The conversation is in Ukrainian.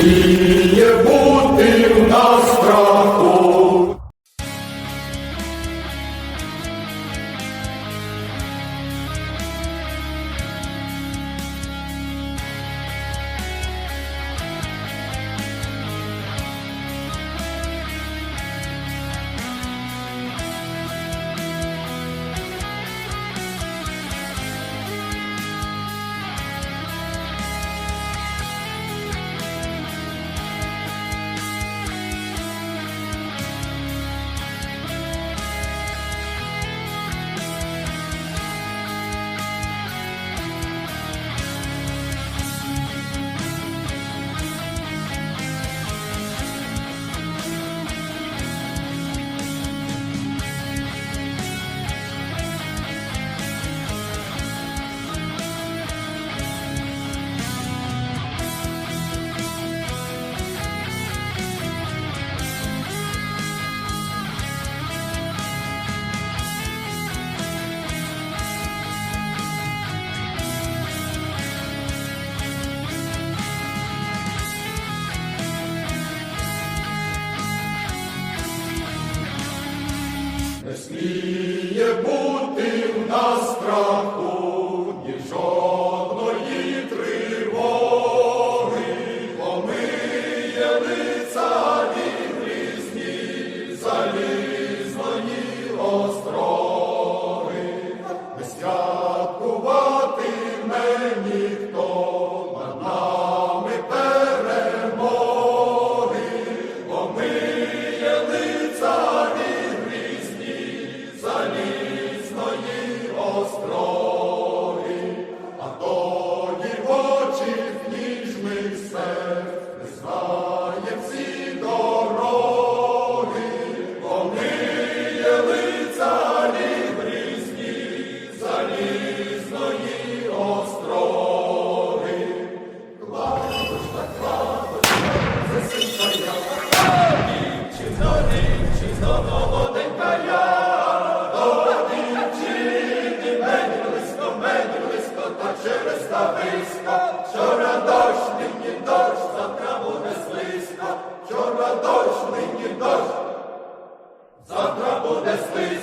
сміє сміє бути в нас страху, ні жодної тривоги, помиє від грізні, залізної остроги, слизько, вчора дощ, нині дощ, завтра буде слизько, вчора дощ, нині дощ, завтра буде слизько.